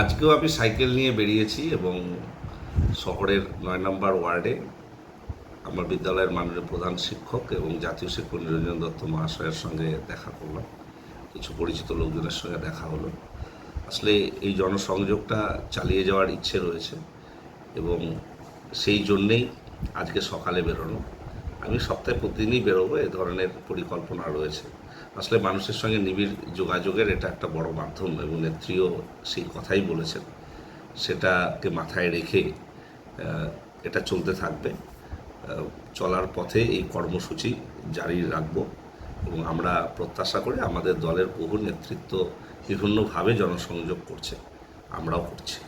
আজকেও আমি সাইকেল নিয়ে বেরিয়েছি এবং শহরের নয় নম্বর ওয়ার্ডে আমার বিদ্যালয়ের মাননীয় প্রধান শিক্ষক এবং জাতীয় শিক্ষক নিরঞ্জন দত্ত মহাশয়ের সঙ্গে দেখা করলাম। কিছু পরিচিত লোকজনের সঙ্গে দেখা হলো। আসলে এই জনসংযোগটা চালিয়ে যাওয়ার ইচ্ছে রয়েছে এবং সেই জন্যেই আজকে সকালে বেরোনো আমি সপ্তাহে প্রতিদিনই বেরোবো, এ ধরনের পরিকল্পনা রয়েছে। আসলে মানুষের সঙ্গে নিবিড় যোগাযোগের এটা একটা বড় মাধ্যম এবং নেত্রীও সেই কথাই বলেছেন। সেটাকে মাথায় রেখে এটা চলতে থাকবে। চলার পথে এই কর্মসূচি জারি রাখব এবং আমরা প্রত্যাশা করি আমাদের দলের বহু নেতৃত্ব বিভিন্নভাবে জনসংযোগ করছে। আমরাও করছি।